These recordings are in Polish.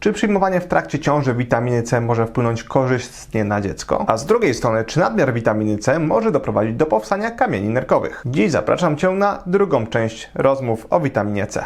Czy przyjmowanie w trakcie ciąży witaminy C może wpłynąć korzystnie na dziecko? A z drugiej strony, czy nadmiar witaminy C może doprowadzić do powstania kamieni nerkowych? Dziś zapraszam Cię na drugą część rozmów o witaminie C.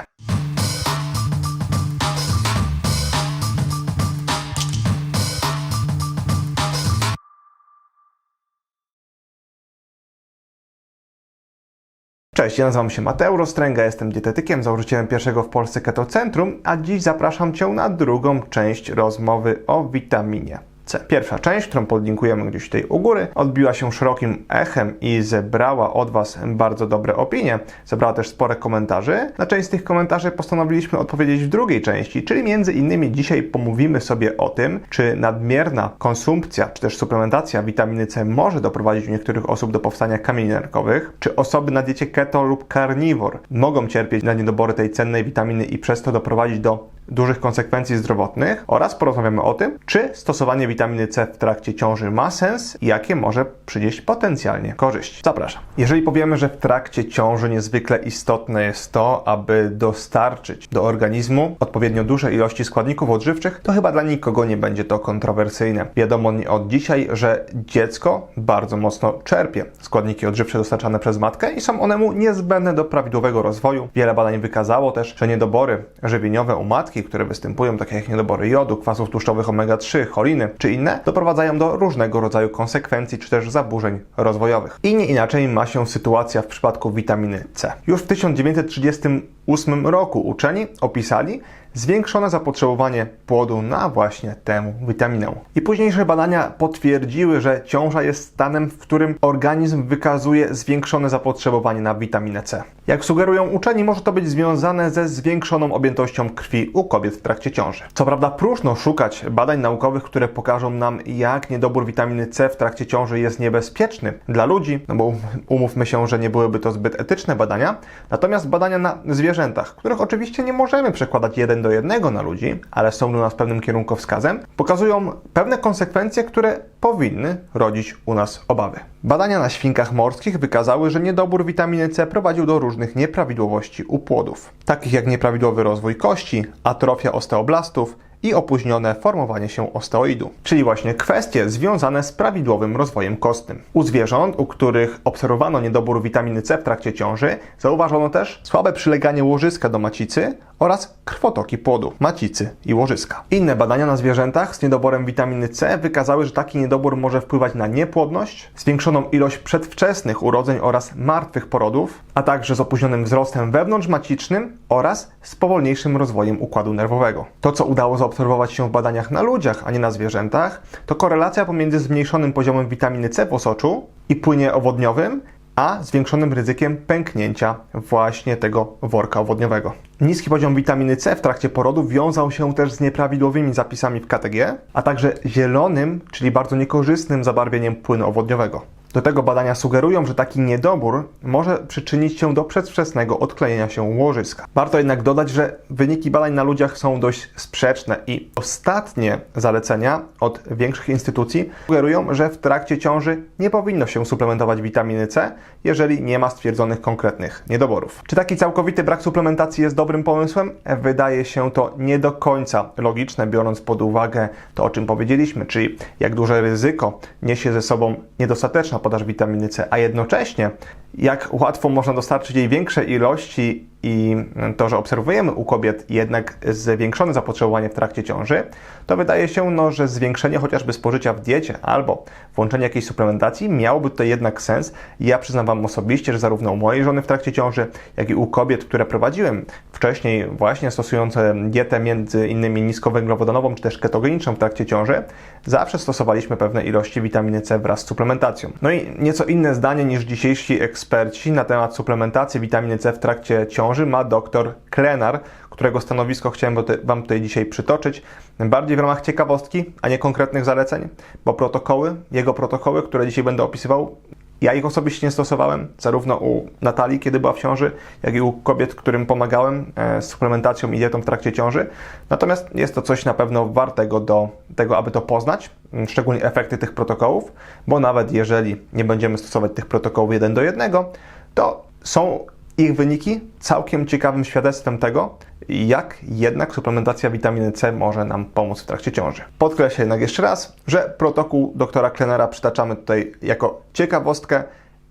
Cześć, ja nazywam się Mateusz Rostręga, jestem dietetykiem, założycielem pierwszego w Polsce Keto Centrum, a dziś zapraszam Cię na drugą część rozmowy o witaminie C. Pierwsza część, którą podlinkujemy gdzieś tutaj u góry, odbiła się szerokim echem i zebrała od Was bardzo dobre opinie. Zebrała też spore komentarzy. Na część z tych komentarzy postanowiliśmy odpowiedzieć w drugiej części, czyli między innymi dzisiaj pomówimy sobie o tym, czy nadmierna konsumpcja, czy też suplementacja witaminy C może doprowadzić u niektórych osób do powstania kamieni nerkowych, czy osoby na diecie keto lub carnivore mogą cierpieć na niedobory tej cennej witaminy i przez to doprowadzić do dużych konsekwencji zdrowotnych oraz porozmawiamy o tym, czy stosowanie witaminy C w trakcie ciąży ma sens i jakie może przynieść potencjalnie korzyść. Zapraszam. Jeżeli powiemy, że w trakcie ciąży niezwykle istotne jest to, aby dostarczyć do organizmu odpowiednio duże ilości składników odżywczych, to chyba dla nikogo nie będzie to kontrowersyjne. Wiadomo od dzisiaj, że dziecko bardzo mocno czerpie składniki odżywcze dostarczane przez matkę i są one mu niezbędne do prawidłowego rozwoju. Wiele badań wykazało też, że niedobory żywieniowe u matki, które występują, takie jak niedobory jodu, kwasów tłuszczowych omega-3, choliny czy inne, doprowadzają do różnego rodzaju konsekwencji czy też zaburzeń rozwojowych. I nie inaczej ma się sytuacja w przypadku witaminy C. Już w 1938 roku uczeni opisali zwiększone zapotrzebowanie płodu na właśnie tę witaminę. I późniejsze badania potwierdziły, że ciąża jest stanem, w którym organizm wykazuje zwiększone zapotrzebowanie na witaminę C. Jak sugerują uczeni, może to być związane ze zwiększoną objętością krwi u kobiet w trakcie ciąży. Co prawda próżno szukać badań naukowych, które pokażą nam, jak niedobór witaminy C w trakcie ciąży jest niebezpieczny dla ludzi, no bo umówmy się, że nie byłyby to zbyt etyczne badania, natomiast badania na zwierzętach, których oczywiście nie możemy przekładać jeden do jednego na ludzi, ale są dla nas pewnym kierunkowskazem, pokazują pewne konsekwencje, które powinny rodzić u nas obawy. Badania na świnkach morskich wykazały, że niedobór witaminy C prowadził do różnych nieprawidłowości u płodów, takich jak nieprawidłowy rozwój kości, atrofia osteoblastów, i opóźnione formowanie się osteoidu, czyli właśnie kwestie związane z prawidłowym rozwojem kostnym. U zwierząt, u których obserwowano niedobór witaminy C w trakcie ciąży, zauważono też słabe przyleganie łożyska do macicy oraz krwotoki płodu, macicy i łożyska. Inne badania na zwierzętach z niedoborem witaminy C wykazały, że taki niedobór może wpływać na niepłodność, zwiększoną ilość przedwczesnych urodzeń oraz martwych porodów, a także z opóźnionym wzrostem wewnątrzmacicznym oraz z powolniejszym rozwojem układu nerwowego. To, co udało zaobserwować się w badaniach na ludziach, a nie na zwierzętach, to korelacja pomiędzy zmniejszonym poziomem witaminy C w osoczu i płynie owodniowym, a zwiększonym ryzykiem pęknięcia właśnie tego worka owodniowego. Niski poziom witaminy C w trakcie porodu wiązał się też z nieprawidłowymi zapisami w KTG, a także zielonym, czyli bardzo niekorzystnym zabarwieniem płynu owodniowego. Do tego badania sugerują, że taki niedobór może przyczynić się do przedwczesnego odklejenia się łożyska. Warto jednak dodać, że wyniki badań na ludziach są dość sprzeczne i ostatnie zalecenia od większych instytucji sugerują, że w trakcie ciąży nie powinno się suplementować witaminy C, jeżeli nie ma stwierdzonych konkretnych niedoborów. Czy taki całkowity brak suplementacji jest dobrym pomysłem? Wydaje się to nie do końca logiczne, biorąc pod uwagę to, o czym powiedzieliśmy, czyli jak duże ryzyko niesie ze sobą niedostateczna podaż witaminy C, a jednocześnie jak łatwo można dostarczyć jej większe ilości i to, że obserwujemy u kobiet jednak zwiększone zapotrzebowanie w trakcie ciąży, to wydaje się, no, że zwiększenie chociażby spożycia w diecie albo włączenie jakiejś suplementacji miałoby to jednak sens. Ja przyznam Wam osobiście, że zarówno u mojej żony w trakcie ciąży, jak i u kobiet, które prowadziłem wcześniej właśnie stosujące dietę między innymi niskowęglowodanową czy też ketogeniczną w trakcie ciąży, zawsze stosowaliśmy pewne ilości witaminy C wraz z suplementacją. No i nieco inne zdanie niż dzisiejsi eksperci na temat suplementacji witaminy C w trakcie ciąży ma dr Klenar, którego stanowisko chciałem Wam tutaj dzisiaj przytoczyć, bardziej w ramach ciekawostki, a nie konkretnych zaleceń, bo protokoły, jego protokoły, które dzisiaj będę opisywał, ja ich osobiście nie stosowałem, zarówno u Natalii, kiedy była w ciąży, jak i u kobiet, którym pomagałem z suplementacją i dietą w trakcie ciąży. Natomiast jest to coś na pewno wartego do tego, aby to poznać, szczególnie efekty tych protokołów, bo nawet jeżeli nie będziemy stosować tych protokołów jeden do jednego, to są ich wyniki całkiem ciekawym świadectwem tego, jak jednak suplementacja witaminy C może nam pomóc w trakcie ciąży. Podkreślę jednak jeszcze raz, że protokół doktora Klenera przytaczamy tutaj jako ciekawostkę,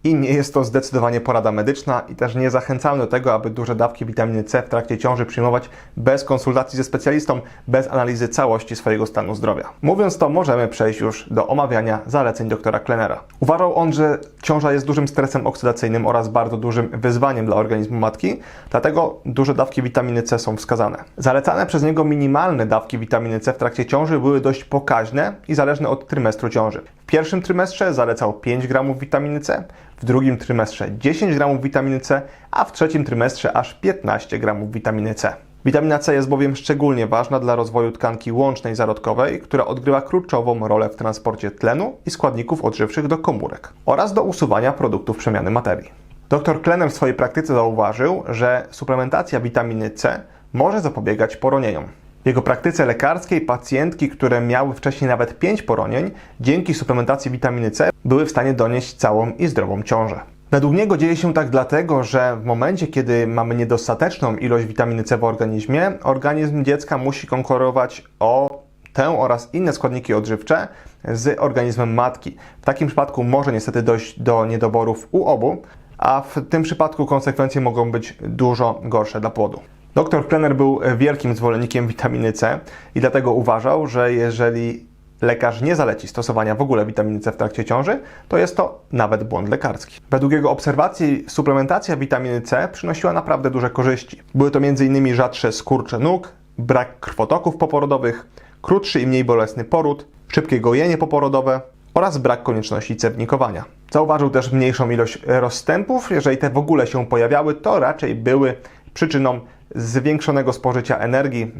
i nie jest to zdecydowanie porada medyczna i też nie zachęcamy do tego, aby duże dawki witaminy C w trakcie ciąży przyjmować bez konsultacji ze specjalistą, bez analizy całości swojego stanu zdrowia. Mówiąc to, możemy przejść już do omawiania zaleceń doktora Klenera. Uważał on, że ciąża jest dużym stresem oksydacyjnym oraz bardzo dużym wyzwaniem dla organizmu matki, dlatego duże dawki witaminy C są wskazane. Zalecane przez niego minimalne dawki witaminy C w trakcie ciąży były dość pokaźne i zależne od trymestru ciąży. Pierwszym trymestrze zalecał 5 gramów witaminy C, w drugim trymestrze 10 gramów witaminy C, a w trzecim trymestrze aż 15 gramów witaminy C. Witamina C jest bowiem szczególnie ważna dla rozwoju tkanki łącznej zarodkowej, która odgrywa kluczową rolę w transporcie tlenu i składników odżywczych do komórek oraz do usuwania produktów przemiany materii. Dr Klenner w swojej praktyce zauważył, że suplementacja witaminy C może zapobiegać poronieniom. W jego praktyce lekarskiej pacjentki, które miały wcześniej nawet 5 poronień, dzięki suplementacji witaminy C były w stanie donieść całą i zdrową ciążę. Według niego dzieje się tak dlatego, że w momencie, kiedy mamy niedostateczną ilość witaminy C w organizmie, organizm dziecka musi konkurować o tę oraz inne składniki odżywcze z organizmem matki. W takim przypadku może niestety dojść do niedoborów u obu, a w tym przypadku konsekwencje mogą być dużo gorsze dla płodu. Dr Klenner był wielkim zwolennikiem witaminy C i dlatego uważał, że jeżeli lekarz nie zaleci stosowania w ogóle witaminy C w trakcie ciąży, to jest to nawet błąd lekarski. Według jego obserwacji suplementacja witaminy C przynosiła naprawdę duże korzyści. Były to m.in. rzadsze skurcze nóg, brak krwotoków poporodowych, krótszy i mniej bolesny poród, szybkie gojenie poporodowe oraz brak konieczności cewnikowania. Zauważył też mniejszą ilość rozstępów. Jeżeli te w ogóle się pojawiały, to raczej były przyczyną zwiększonego spożycia energii,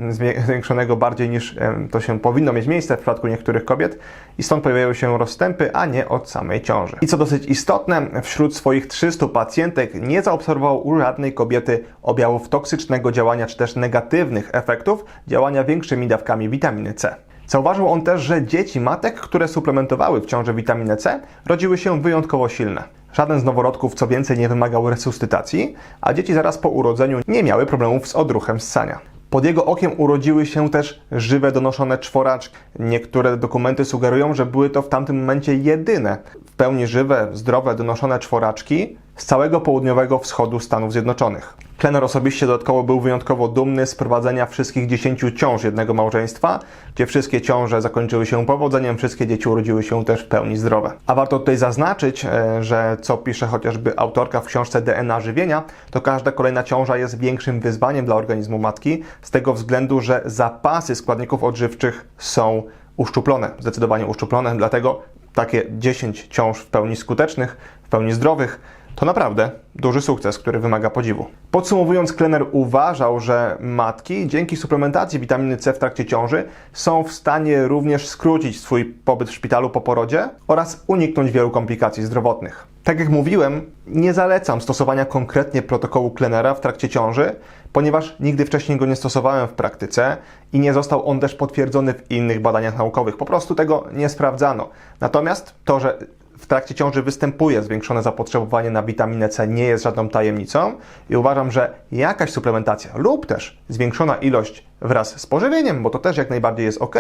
zwiększonego bardziej niż to się powinno mieć miejsce w przypadku niektórych kobiet i stąd pojawiają się rozstępy, a nie od samej ciąży. I co dosyć istotne, wśród swoich 300 pacjentek nie zaobserwował u żadnej kobiety objawów toksycznego działania czy też negatywnych efektów działania większymi dawkami witaminy C. Zauważył on też, że dzieci matek, które suplementowały w ciąży witaminę C, rodziły się wyjątkowo silne. Żaden z noworodków, co więcej, nie wymagał resuscytacji, a dzieci zaraz po urodzeniu nie miały problemów z odruchem ssania. Pod jego okiem urodziły się też żywe donoszone czworaczki. Niektóre dokumenty sugerują, że były to w tamtym momencie jedyne w pełni żywe, zdrowe, donoszone czworaczki z całego południowego wschodu Stanów Zjednoczonych. Klenner osobiście dodatkowo był wyjątkowo dumny z prowadzenia wszystkich dziesięciu ciąż jednego małżeństwa, gdzie wszystkie ciąże zakończyły się powodzeniem, wszystkie dzieci urodziły się też w pełni zdrowe. A warto tutaj zaznaczyć, e, że co pisze chociażby autorka w książce DNA żywienia, to każda kolejna ciąża jest większym wyzwaniem dla organizmu matki, z tego względu, że zapasy składników odżywczych są uszczuplone, zdecydowanie uszczuplone, dlatego takie 10 ciąż w pełni skutecznych, w pełni zdrowych, to naprawdę duży sukces, który wymaga podziwu. Podsumowując, Klenner uważał, że matki dzięki suplementacji witaminy C w trakcie ciąży są w stanie również skrócić swój pobyt w szpitalu po porodzie oraz uniknąć wielu komplikacji zdrowotnych. Tak jak mówiłem, nie zalecam stosowania konkretnie protokołu Klennera w trakcie ciąży, ponieważ nigdy wcześniej go nie stosowałem w praktyce i nie został on też potwierdzony w innych badaniach naukowych. Po prostu tego nie sprawdzano. Natomiast to, że w trakcie ciąży występuje zwiększone zapotrzebowanie na witaminę C, nie jest żadną tajemnicą i uważam, że jakaś suplementacja lub też zwiększona ilość wraz z pożywieniem, bo to też jak najbardziej jest ok,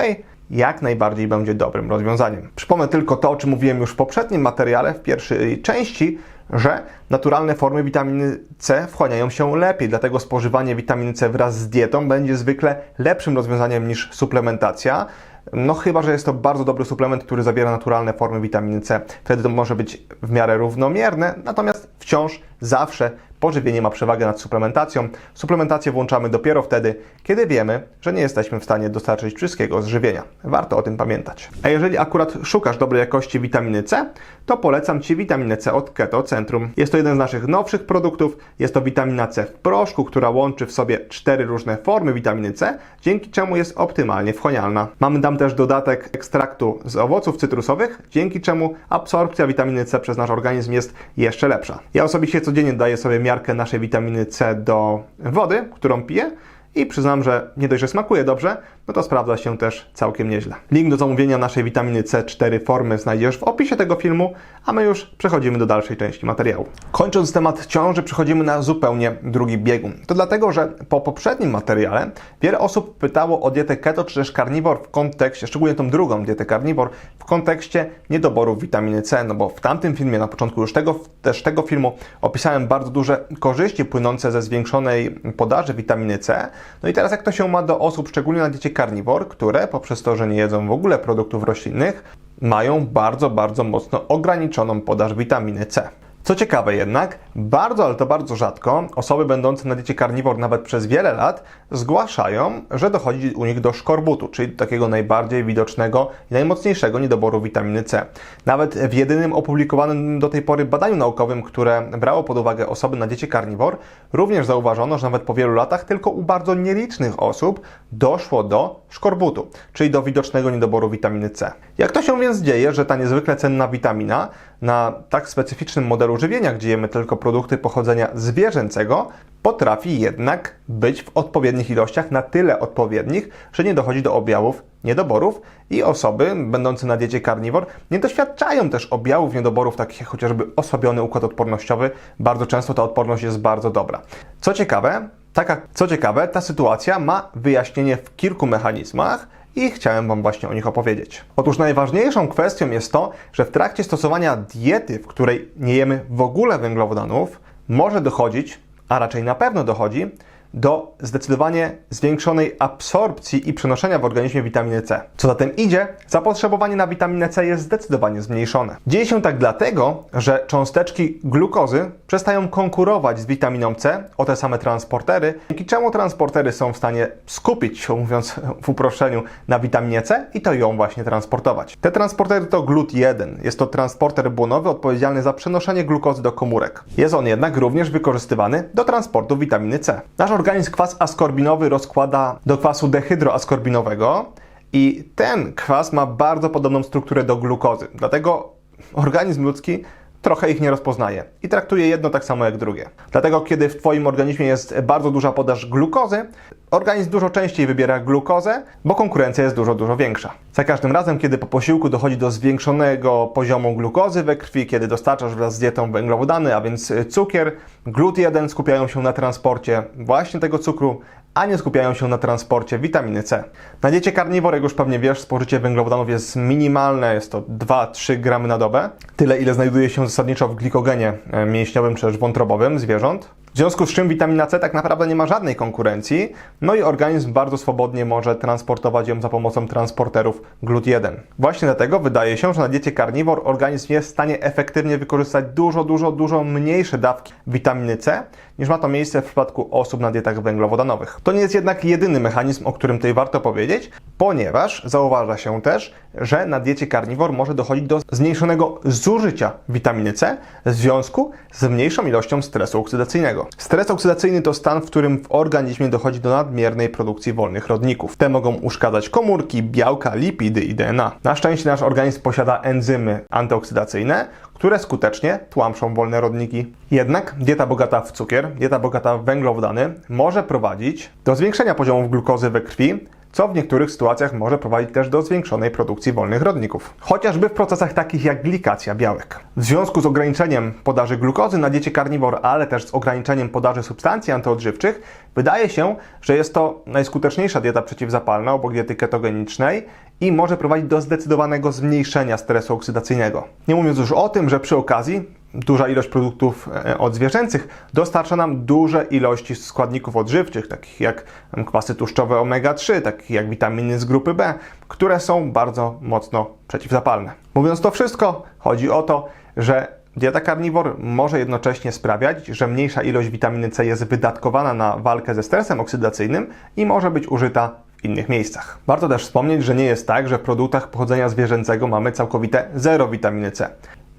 jak najbardziej będzie dobrym rozwiązaniem. Przypomnę tylko to, o czym mówiłem już w poprzednim materiale, w pierwszej części, że naturalne formy witaminy C wchłaniają się lepiej, dlatego spożywanie witaminy C wraz z dietą będzie zwykle lepszym rozwiązaniem niż suplementacja. No chyba, że jest to bardzo dobry suplement, który zawiera naturalne formy witaminy C. Wtedy to może być w miarę równomierne, natomiast wciąż zawsze pożywienie ma przewagę nad suplementacją. Suplementację włączamy dopiero wtedy, kiedy wiemy, że nie jesteśmy w stanie dostarczyć wszystkiego z żywienia. Warto o tym pamiętać. A jeżeli akurat szukasz dobrej jakości witaminy C, to polecam Ci witaminę C od Keto Centrum. Jest to jeden z naszych nowszych produktów. Jest to witamina C w proszku, która łączy w sobie cztery różne formy witaminy C, dzięki czemu jest optymalnie wchłanialna. Mamy tam też dodatek ekstraktu z owoców cytrusowych, dzięki czemu absorpcja witaminy C przez nasz organizm jest jeszcze lepsza. Ja osobiście codziennie daję sobie miarkę naszej witaminy C do wody, którą piję i przyznam, że nie dość, że smakuje dobrze, no to sprawdza się też całkiem nieźle. Link do zamówienia naszej witaminy C4 formy znajdziesz w opisie tego filmu, a my już przechodzimy do dalszej części materiału. Kończąc temat ciąży, przechodzimy na zupełnie drugi biegun. To dlatego, że po poprzednim materiale wiele osób pytało o dietę keto czy też carnivore w kontekście, szczególnie tą drugą dietę carnivore, w kontekście niedoboru witaminy C, no bo w tamtym filmie, na początku już tego, też tego filmu opisałem bardzo duże korzyści płynące ze zwiększonej podaży witaminy C. No i teraz jak to się ma do osób, szczególnie na diecie carnivore, które poprzez to, że nie jedzą w ogóle produktów roślinnych, mają bardzo, bardzo mocno ograniczoną podaż witaminy C. Co ciekawe jednak, bardzo, ale to bardzo rzadko osoby będące na diecie carnivore nawet przez wiele lat zgłaszają, że dochodzi u nich do szkorbutu, czyli takiego najbardziej widocznego i najmocniejszego niedoboru witaminy C. Nawet w jedynym opublikowanym do tej pory badaniu naukowym, które brało pod uwagę osoby na diecie carnivore, również zauważono, że nawet po wielu latach tylko u bardzo nielicznych osób doszło do szkorbutu, czyli do widocznego niedoboru witaminy C. Jak to się więc dzieje, że ta niezwykle cenna witamina na tak specyficznym modelu żywienia, gdzie jemy tylko produkty pochodzenia zwierzęcego, potrafi jednak być w odpowiednich ilościach, na tyle odpowiednich, że nie dochodzi do objawów niedoborów i osoby będące na diecie carnivore nie doświadczają też objawów niedoborów, takich jak chociażby osłabiony układ odpornościowy. Bardzo często ta odporność jest bardzo dobra. Co ciekawe, taka, co ciekawe, ta sytuacja ma wyjaśnienie w kilku mechanizmach, i chciałem Wam właśnie o nich opowiedzieć. Otóż najważniejszą kwestią jest to, że w trakcie stosowania diety, w której nie jemy w ogóle węglowodanów, może dochodzić, a raczej na pewno dochodzi, do zdecydowanie zwiększonej absorpcji i przenoszenia w organizmie witaminy C. Co za tym idzie, zapotrzebowanie na witaminę C jest zdecydowanie zmniejszone. Dzieje się tak dlatego, że cząsteczki glukozy przestają konkurować z witaminą C o te same transportery, dzięki czemu transportery są w stanie skupić się, mówiąc w uproszczeniu, na witaminie C i to ją właśnie transportować. Te transportery to GLUT1. Jest to transporter błonowy odpowiedzialny za przenoszenie glukozy do komórek. Jest on jednak również wykorzystywany do transportu witaminy C. Nasz organizm kwas askorbinowy rozkłada do kwasu dehydroaskorbinowego i ten kwas ma bardzo podobną strukturę do glukozy. Dlatego organizm ludzki trochę ich nie rozpoznaje i traktuje jedno tak samo jak drugie. Dlatego, kiedy w Twoim organizmie jest bardzo duża podaż glukozy, organizm dużo częściej wybiera glukozę, bo konkurencja jest dużo, dużo większa. Za każdym razem, kiedy po posiłku dochodzi do zwiększonego poziomu glukozy we krwi, kiedy dostarczasz wraz z dietą węglowodany, a więc cukier, GLUT1 skupiają się na transporcie właśnie tego cukru, a nie skupiają się na transporcie witaminy C. Na diecie carnivore, jak już pewnie wiesz, spożycie węglowodanów jest minimalne, jest to 2-3 gramy na dobę. Tyle, ile znajduje się zasadniczo w glikogenie e, mięśniowym czy też wątrobowym zwierząt. W związku z czym witamina C tak naprawdę nie ma żadnej konkurencji, no i organizm bardzo swobodnie może transportować ją za pomocą transporterów GLUT1. Właśnie dlatego wydaje się, że na diecie carnivore organizm jest w stanie efektywnie wykorzystać dużo, dużo, dużo mniejsze dawki witaminy C, niż ma to miejsce w przypadku osób na dietach węglowodanowych. To nie jest jednak jedyny mechanizm, o którym tutaj warto powiedzieć, ponieważ zauważa się też, że na diecie carnivore może dochodzić do zmniejszonego zużycia witaminy C w związku z mniejszą ilością stresu oksydacyjnego. Stres oksydacyjny to stan, w którym w organizmie dochodzi do nadmiernej produkcji wolnych rodników. Te mogą uszkadzać komórki, białka, lipidy i DNA. Na szczęście nasz organizm posiada enzymy antyoksydacyjne, które skutecznie tłamszą wolne rodniki. Jednak dieta bogata w cukier, dieta bogata w węglowodany może prowadzić do zwiększenia poziomów glukozy we krwi, co w niektórych sytuacjach może prowadzić też do zwiększonej produkcji wolnych rodników. Chociażby w procesach takich jak glikacja białek. W związku z ograniczeniem podaży glukozy na diecie carnivore, ale też z ograniczeniem podaży substancji antyodżywczych, wydaje się, że jest to najskuteczniejsza dieta przeciwzapalna obok diety ketogenicznej i może prowadzić do zdecydowanego zmniejszenia stresu oksydacyjnego. Nie mówiąc już o tym, że przy okazji duża ilość produktów e, odzwierzęcych dostarcza nam duże ilości składników odżywczych, takich jak kwasy tłuszczowe omega-3, takich jak witaminy z grupy B, które są bardzo mocno przeciwzapalne. Mówiąc to wszystko, chodzi o to, że Dieta carnivore może jednocześnie sprawiać, że mniejsza ilość witaminy C jest wydatkowana na walkę ze stresem oksydacyjnym i może być użyta innych miejscach. Warto też wspomnieć, że nie jest tak, że w produktach pochodzenia zwierzęcego mamy całkowite zero witaminy C.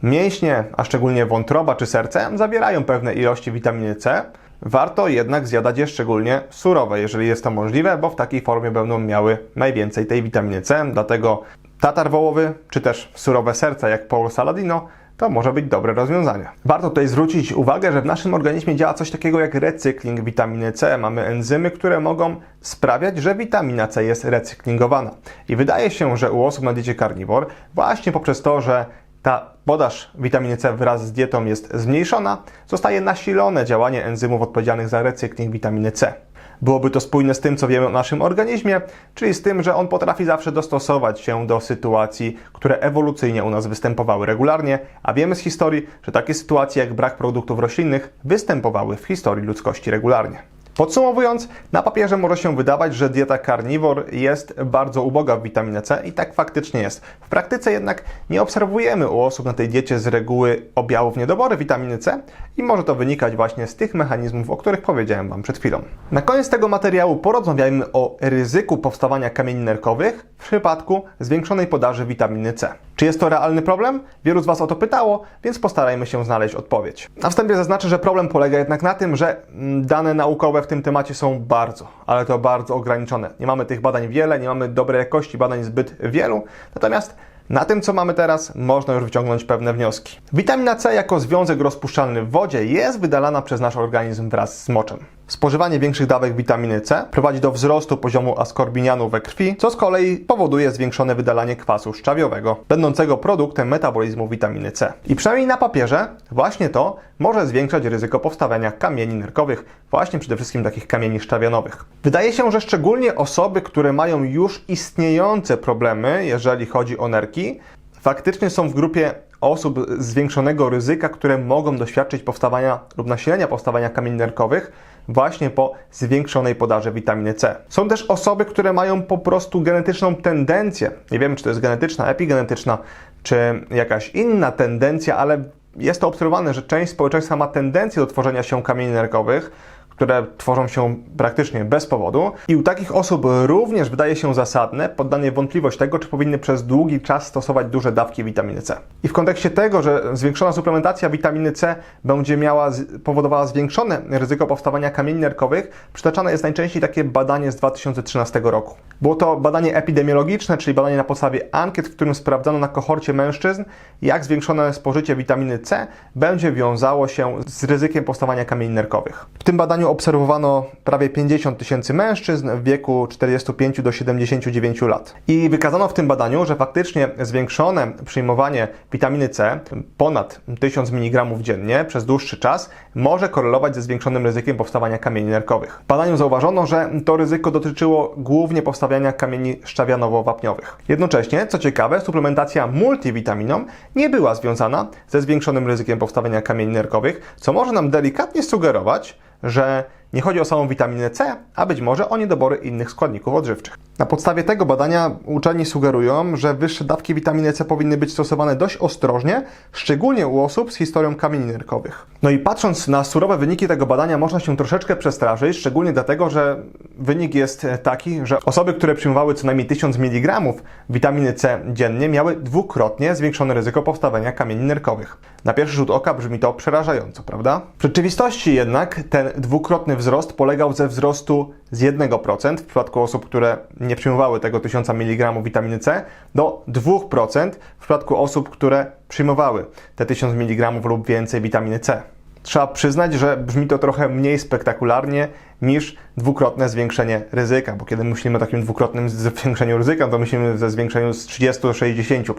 Mięśnie, a szczególnie wątroba czy serce, zawierają pewne ilości witaminy C. Warto jednak zjadać je szczególnie surowe, jeżeli jest to możliwe, bo w takiej formie będą miały najwięcej tej witaminy C. Dlatego tatar wołowy, czy też surowe serca jak Paul Saladino, to może być dobre rozwiązanie. Warto tutaj zwrócić uwagę, że w naszym organizmie działa coś takiego jak recykling witaminy C. Mamy enzymy, które mogą sprawiać, że witamina C jest recyklingowana. I wydaje się, że u osób na diecie carnivore, właśnie poprzez to, że ta podaż witaminy C wraz z dietą jest zmniejszona, zostaje nasilone działanie enzymów odpowiedzialnych za recykling witaminy C. Byłoby to spójne z tym, co wiemy o naszym organizmie, czyli z tym, że on potrafi zawsze dostosować się do sytuacji, które ewolucyjnie u nas występowały regularnie, a wiemy z historii, że takie sytuacje jak brak produktów roślinnych występowały w historii ludzkości regularnie. Podsumowując, na papierze może się wydawać, że dieta carnivore jest bardzo uboga w witaminę C i tak faktycznie jest. W praktyce jednak nie obserwujemy u osób na tej diecie z reguły objawów niedobory witaminy C i może to wynikać właśnie z tych mechanizmów, o których powiedziałem Wam przed chwilą. Na koniec tego materiału porozmawiajmy o ryzyku powstawania kamieni nerkowych w przypadku zwiększonej podaży witaminy C. Czy jest to realny problem? Wielu z Was o to pytało, więc postarajmy się znaleźć odpowiedź. Na wstępie zaznaczę, że problem polega jednak na tym, że mm, dane naukowe w tym temacie są bardzo, ale to bardzo ograniczone. Nie mamy tych badań wiele, nie mamy dobrej jakości badań zbyt wielu, natomiast na tym, co mamy teraz, można już wyciągnąć pewne wnioski. Witamina C jako związek rozpuszczalny w wodzie jest wydalana przez nasz organizm wraz z moczem. Spożywanie większych dawek witaminy C prowadzi do wzrostu poziomu askorbinianu we krwi, co z kolei powoduje zwiększone wydalanie kwasu szczawiowego, będącego produktem metabolizmu witaminy C. I przynajmniej na papierze właśnie to może zwiększać ryzyko powstawania kamieni nerkowych, właśnie przede wszystkim takich kamieni szczawianowych. Wydaje się, że szczególnie osoby, które mają już istniejące problemy, jeżeli chodzi o nerki, faktycznie są w grupie osób zwiększonego ryzyka, które mogą doświadczyć powstawania lub nasilenia powstawania kamieni nerkowych właśnie po zwiększonej podaży witaminy C. Są też osoby, które mają po prostu genetyczną tendencję, nie wiem czy to jest genetyczna, epigenetyczna, czy jakaś inna tendencja, ale jest to obserwowane, że część społeczeństwa ma tendencję do tworzenia się kamieni nerkowych, które tworzą się praktycznie bez powodu. I u takich osób również wydaje się zasadne poddanie wątpliwość tego, czy powinny przez długi czas stosować duże dawki witaminy C. I w kontekście tego, że zwiększona suplementacja witaminy C będzie miała, powodowała zwiększone ryzyko powstawania kamieni nerkowych, przytaczane jest najczęściej takie badanie z 2013 roku. Było to badanie epidemiologiczne, czyli badanie na podstawie ankiet, w którym sprawdzano na kohorcie mężczyzn, jak zwiększone spożycie witaminy C będzie wiązało się z ryzykiem powstawania kamieni nerkowych. W tym badaniu obserwowano prawie 50 tysięcy mężczyzn w wieku 45 do 79 lat. I wykazano w tym badaniu, że faktycznie zwiększone przyjmowanie witaminy C ponad 1000 mg dziennie przez dłuższy czas może korelować ze zwiększonym ryzykiem powstawania kamieni nerkowych. W badaniu zauważono, że to ryzyko dotyczyło głównie powstawania kamieni szczawianowo-wapniowych. Jednocześnie, co ciekawe, suplementacja multivitaminą nie była związana ze zwiększonym ryzykiem powstawania kamieni nerkowych, co może nam delikatnie sugerować, że nie chodzi o samą witaminę C, a być może o niedobory innych składników odżywczych. Na podstawie tego badania uczeni sugerują, że wyższe dawki witaminy C powinny być stosowane dość ostrożnie, szczególnie u osób z historią kamieni nerkowych. No i patrząc na surowe wyniki tego badania, można się troszeczkę przestraszyć, szczególnie dlatego, że wynik jest taki, że osoby, które przyjmowały co najmniej 1000 mg witaminy C dziennie, miały dwukrotnie zwiększone ryzyko powstawania kamieni nerkowych. Na pierwszy rzut oka brzmi to przerażająco, prawda? W rzeczywistości jednak ten dwukrotny wzrost polegał ze wzrostu z 1% w przypadku osób, które nie przyjmowały tego 1000 mg witaminy C do 2% w przypadku osób, które przyjmowały te 1000 mg lub więcej witaminy C. Trzeba przyznać, że brzmi to trochę mniej spektakularnie niż dwukrotne zwiększenie ryzyka, bo kiedy myślimy o takim dwukrotnym zwiększeniu ryzyka, to myślimy ze zwiększeniu z 30 do 60%.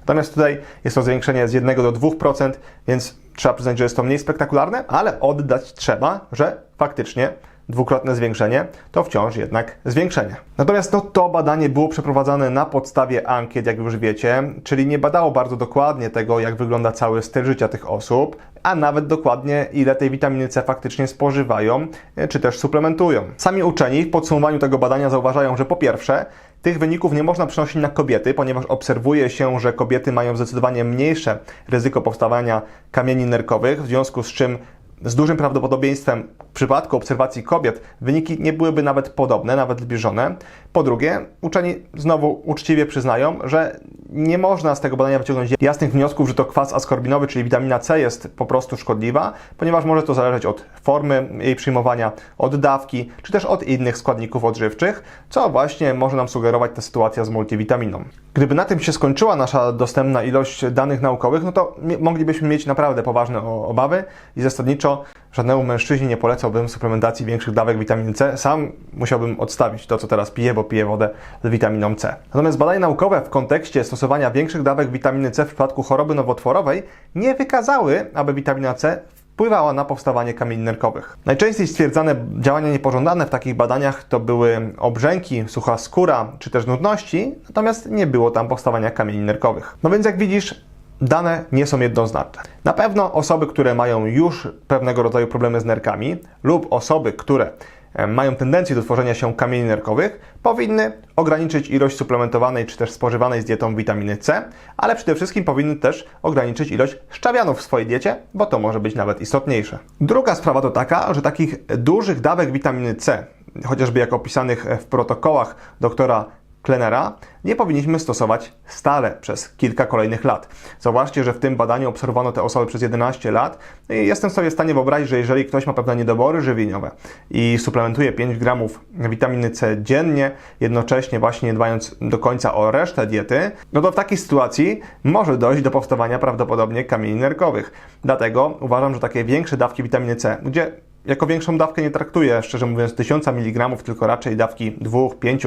Natomiast tutaj jest to zwiększenie z 1 do 2%, więc trzeba przyznać, że jest to mniej spektakularne, ale oddać trzeba, że faktycznie dwukrotne zwiększenie to wciąż jednak zwiększenie. Natomiast no, to badanie było przeprowadzane na podstawie ankiet, jak już wiecie, czyli nie badało bardzo dokładnie tego, jak wygląda cały styl życia tych osób, a nawet dokładnie ile tej witaminy C faktycznie spożywają, czy też suplementują. Sami uczeni w podsumowaniu tego badania zauważają, że po pierwsze, tych wyników nie można przenosić na kobiety, ponieważ obserwuje się, że kobiety mają zdecydowanie mniejsze ryzyko powstawania kamieni nerkowych, w związku z czym z dużym prawdopodobieństwem w przypadku obserwacji kobiet wyniki nie byłyby nawet podobne, nawet zbliżone. Po drugie, uczeni znowu uczciwie przyznają, że nie można z tego badania wyciągnąć jasnych wniosków, że to kwas askorbinowy, czyli witamina C jest po prostu szkodliwa, ponieważ może to zależeć od formy jej przyjmowania, od dawki, czy też od innych składników odżywczych, co właśnie może nam sugerować ta sytuacja z multivitaminą. Gdyby na tym się skończyła nasza dostępna ilość danych naukowych, no to moglibyśmy mieć naprawdę poważne obawy i zasadniczo żadnemu mężczyźnie nie polecałbym suplementacji większych dawek witaminy C. Sam musiałbym odstawić to, co teraz piję, bo piję wodę z witaminą C. Natomiast badania naukowe w kontekście stosowania większych dawek witaminy C w przypadku choroby nowotworowej nie wykazały, aby witamina C wpływała na powstawanie kamieni nerkowych. Najczęściej stwierdzane działania niepożądane w takich badaniach to były obrzęki, sucha skóra czy też nudności, natomiast nie było tam powstawania kamieni nerkowych. No więc jak widzisz, dane nie są jednoznaczne. Na pewno osoby, które mają już pewnego rodzaju problemy z nerkami lub osoby, które e, mają tendencję do tworzenia się kamieni nerkowych, powinny ograniczyć ilość suplementowanej czy też spożywanej z dietą witaminy C, ale przede wszystkim powinny też ograniczyć ilość szczawianów w swojej diecie, bo to może być nawet istotniejsze. Druga sprawa to taka, że takich dużych dawek witaminy C, chociażby jak opisanych w protokołach doktora Klenera nie powinniśmy stosować stale przez kilka kolejnych lat. Zauważcie, że w tym badaniu obserwowano te osoby przez 11 lat i jestem sobie w stanie wyobrazić, że jeżeli ktoś ma pewne niedobory żywieniowe i suplementuje 5 gramów witaminy C dziennie, jednocześnie właśnie nie dbając do końca o resztę diety, no to w takiej sytuacji może dojść do powstawania prawdopodobnie kamieni nerkowych. Dlatego uważam, że takie większe dawki witaminy C, gdzie jako większą dawkę nie traktuję, szczerze mówiąc, 1000 mg, tylko raczej dawki 2, 5,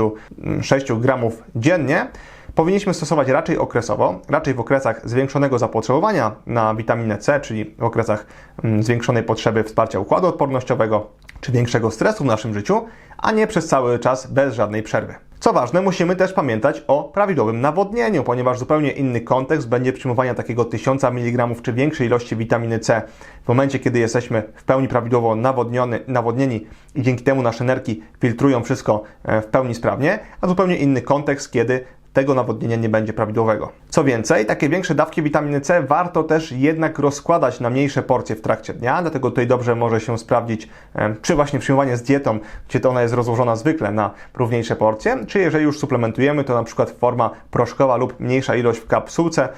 6 gramów dziennie. Powinniśmy stosować raczej okresowo, raczej w okresach zwiększonego zapotrzebowania na witaminę C, czyli w okresach mm, zwiększonej potrzeby wsparcia układu odpornościowego czy większego stresu w naszym życiu, a nie przez cały czas bez żadnej przerwy. Co ważne, musimy też pamiętać o prawidłowym nawodnieniu, ponieważ zupełnie inny kontekst będzie przyjmowania takiego 1000 mg czy większej ilości witaminy C w momencie, kiedy jesteśmy w pełni prawidłowo nawodniony, nawodnieni i dzięki temu nasze nerki filtrują wszystko e, w pełni sprawnie, a zupełnie inny kontekst, kiedy tego nawodnienia nie będzie prawidłowego. Co więcej, takie większe dawki witaminy C warto też jednak rozkładać na mniejsze porcje w trakcie dnia, dlatego tutaj dobrze może się sprawdzić, czy właśnie przyjmowanie z dietą, gdzie to ona jest rozłożona zwykle na równiejsze porcje, czy jeżeli już suplementujemy, to na przykład forma proszkowa lub mniejsza ilość w kapsułce,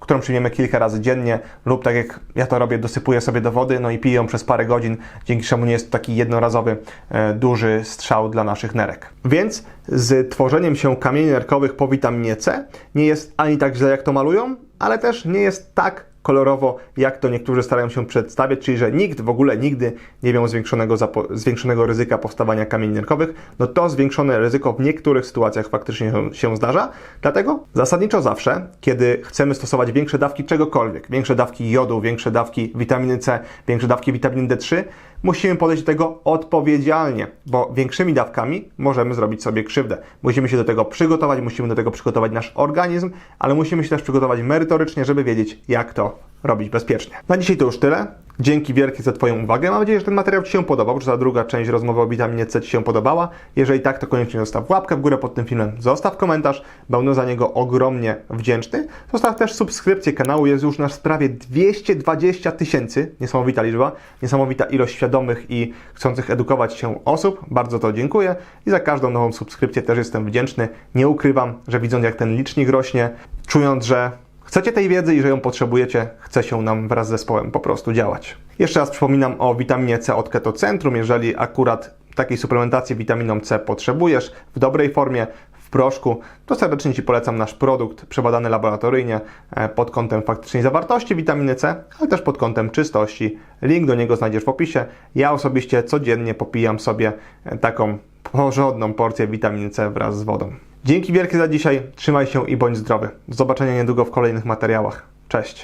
którą przyjmiemy kilka razy dziennie, lub tak jak ja to robię, dosypuję sobie do wody, no i piję ją przez parę godzin, dzięki czemu nie jest to taki jednorazowy, e, duży strzał dla naszych nerek. Więc z tworzeniem się kamieni nerkowych po witaminie C nie jest ani tak źle, jak to malują, ale też nie jest tak kolorowo, jak to niektórzy starają się przedstawiać, czyli że nikt w ogóle nigdy nie miał zwiększonego, zwiększonego ryzyka powstawania kamieni nerkowych, no to zwiększone ryzyko w niektórych sytuacjach faktycznie się zdarza. Dlatego zasadniczo zawsze, kiedy chcemy stosować większe dawki czegokolwiek, większe dawki jodu, większe dawki witaminy C, większe dawki witaminy D3, musimy podejść do tego odpowiedzialnie, bo większymi dawkami możemy zrobić sobie krzywdę. Musimy się do tego przygotować, musimy do tego przygotować nasz organizm, ale musimy się też przygotować merytorycznie, żeby wiedzieć, jak to robić bezpiecznie. Na dzisiaj to już tyle. Dzięki wielkie za Twoją uwagę. Mam nadzieję, że ten materiał Ci się podobał, że ta druga część rozmowy o witaminie C Ci się podobała. Jeżeli tak, to koniecznie zostaw łapkę w górę pod tym filmem, zostaw komentarz, będę za niego ogromnie wdzięczny. Zostaw też subskrypcję kanału, jest już nasz prawie 220 tysięcy, niesamowita liczba, niesamowita ilość świadomych i chcących edukować się osób. Bardzo to dziękuję i za każdą nową subskrypcję też jestem wdzięczny. Nie ukrywam, że widząc jak ten licznik rośnie, czując, że Chcecie tej wiedzy i że ją potrzebujecie, chce się nam wraz z zespołem po prostu działać. Jeszcze raz przypominam o witaminie C od Ketocentrum. Jeżeli akurat takiej suplementacji witaminą C potrzebujesz w dobrej formie, w proszku, to serdecznie Ci polecam nasz produkt przebadany laboratoryjnie e, pod kątem faktycznej zawartości witaminy C, ale też pod kątem czystości. Link do niego znajdziesz w opisie. Ja osobiście codziennie popijam sobie e, taką porządną porcję witaminy C wraz z wodą. Dzięki wielkie za dzisiaj, trzymaj się i bądź zdrowy. Do zobaczenia niedługo w kolejnych materiałach. Cześć!